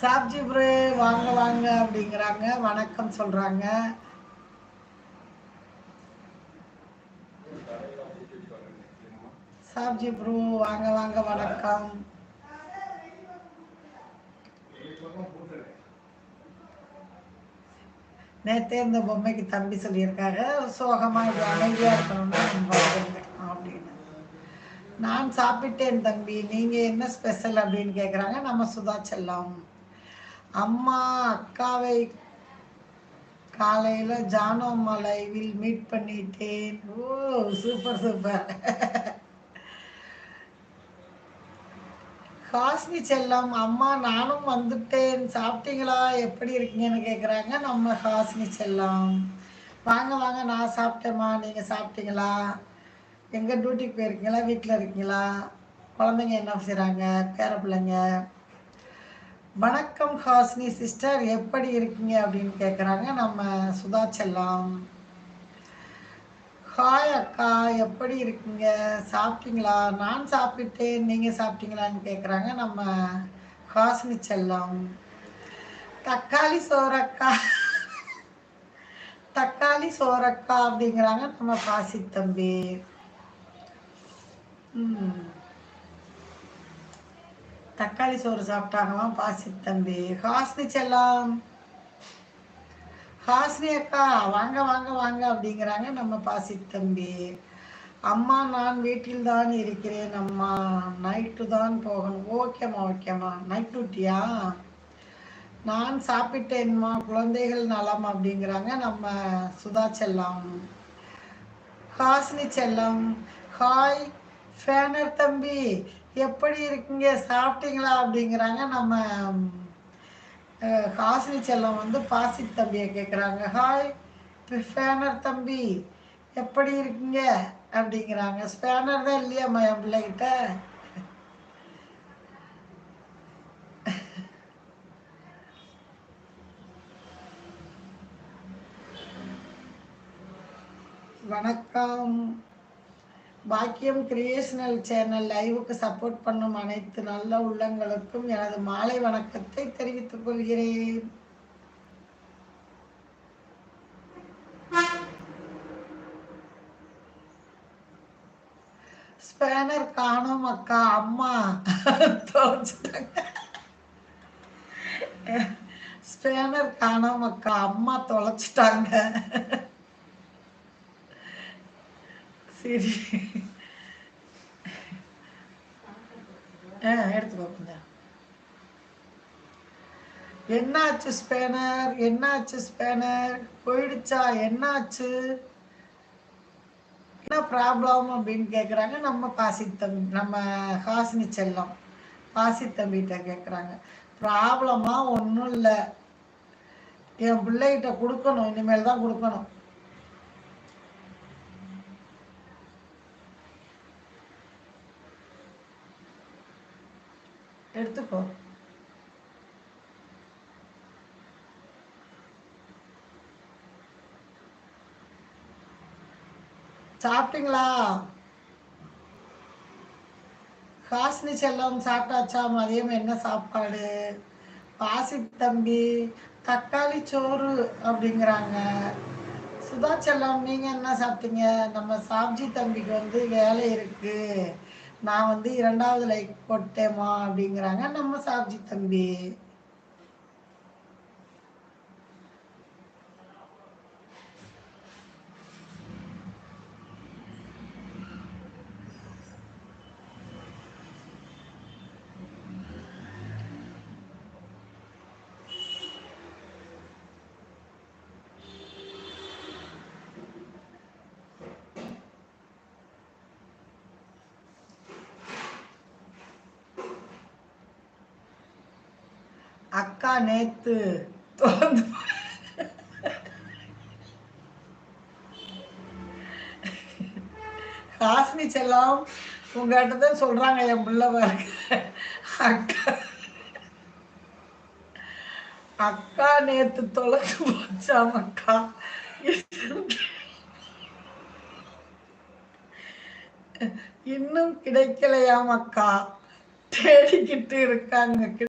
Sabzi pray வாங்க வாங்க அப்படிங்கிறாங்க. வணக்கம் சொல்றாங்க. சாப்ஜி ப்ரோ வாங்க வாங்க வணக்கம். நேத்தே இந்த பொம்மைக்கு தம்பி சொல்லியிருக்காங்க சோகமா இது அமைதியா இருக்கணும்னு அப்படின்னு. நான் சாப்பிட்டேன் தம்பி. நீங்க என்ன ஸ்பெஷல் அப்படின்னு கேக்குறாங்க. நம்ம சுதா செல்லம். அம்மா அக்காவை காலையில ஜானோ அம்மா லைவில் மீட் பண்ணிட்டேன். ஓ சூப்பர் சூப்பர் ஹாஸ்மி செல்லம் அம்மா நானும் வந்துட்டேன். சாப்பிட்டீங்களா? எப்படி இருக்கீங்கன்னு கேட்குறாங்க நம்ம ஹாஸ்மி செல்லம். வாங்க வாங்க நான் சாப்பிட்டேம்மா. நீங்கள் சாப்பிட்டீங்களா? எங்கே டியூட்டிக்கு போயிருக்கீங்களா? வீட்டில் இருக்கீங்களா? குழந்தைங்க என்ன செய்கிறாங்க பேர பிள்ளைங்க? வணக்கம் ஹாஸ்னி சிஸ்டர் எப்படி இருக்கீங்க அப்படின்னு கேட்குறாங்க நம்ம சுதா செல்லம். ஹாய் அக்கா எப்படி இருக்கீங்க? சாப்பிட்டீங்களா? நான் சாப்பிட்டேன் நீங்கள் சாப்பிட்டீங்களான்னு கேட்குறாங்க நம்ம ஹாஸ்னி செல்லம். தக்காளி சோறக்கா. தக்காளி சோறக்கா அப்படிங்கிறாங்க நம்ம பாசி தம்பி. ம். தக்காளி சோறு சாப்பிட்டாங்களாம். பாசி தம்பி ஹாஸ்னி செல்லம். ஹாஸ்னி அக்கா வாங்க வாங்க வாங்க அப்படிங்கிறாங்க நம்ம பாசி தம்பி. அம்மா நான் வீட்டில் தான் இருக்கிறேன் அம்மா. நைட்டு தான் போகணும். ஓகேம்மா ஓகேம்மா நைட் டியூட்டியா? நான் சாப்பிட்டேன்மா. குழந்தைகள் நலம் அப்படிங்கிறாங்க நம்ம சுதா செல்லம். ஹாஸ்னி செல்லம். ஹாய் ஃபேனர் தம்பி. எப்படி இருக்கீங்க? சாப்பிட்டீங்களா? அப்படிங்கிறாங்க. நம்ம ஹாசினி செல்லம் வந்து பாசித் தம்பியை கேட்குறாங்க ஹாய் ஸ்பேனர் தம்பி எப்படி இருக்கீங்க? அப்படிங்கிறாங்க. ஸ்பேனர் தான் இல்லையாம்மா என் பிள்ளைகிட்ட? வணக்கம். பாக்கியம் கிரியேஷனல் சேனல் லைவுக்கு சப்போர்ட் பண்ணும் அனைத்து நல்ல உள்ளங்களுக்கும் எனது மாலை வணக்கத்தை தெரிவித்துக் கொள்கிறேன். ஸ்பேனர் காணோம் அக்கா அம்மா. தொலைச்சிட்டாங்க ஸ்பேனர் காணோம் அக்கா அம்மா தொலைச்சிட்டாங்க. சரி ஆ எடுத்து கொஞ்சம் என்னாச்சு ஸ்பேனர்? என்னாச்சு ஸ்பேனர்? போயிடுச்சா? என்னாச்சு? என்ன ப்ராப்ளம் அப்படின்னு கேட்குறாங்க நம்ம பாசி தம்பி நம்ம ஹாசினி செல்லம். பாசி தம்பிகிட்ட கேட்குறாங்க ப்ராப்ளமாக ஒன்றும் இல்லை. என் பிள்ளைகிட்ட கொடுக்கணும். இனிமேல் தான் கொடுக்கணும். எடுத்துக்கோ. சாப்பிட்டீங்களா? ஹாசினி செல்லம் சாப்பிட்டாச்சா? மதியம் என்ன சாப்பாடு? பாசி தம்பி தக்காளி சோறு அப்படிங்கிறாங்க. சுதா செல்லம் நீங்க என்ன சாப்பிட்டீங்க? நம்ம சாப்ஜி தம்பிக்கு வந்து வேலை இருக்கு. நான் வந்து இரண்டாவது லைக் போட்டேமா அப்படிங்கிறாங்க. நம்ம சாப்ஜி தம்பி. அக்கா நேத்து தோந்து ஹாஸ்மி செல்லம் உங்ககிட்ட தான் சொல்றாங்க என் பிள்ளை பாருங்க. அக்கா அக்கா நேத்து தொலைச்சு போச்சாம் அக்கா இன்னும் கிடைக்கலையாம் அக்கா தேடிக்கிட்டு இருக்காங்க.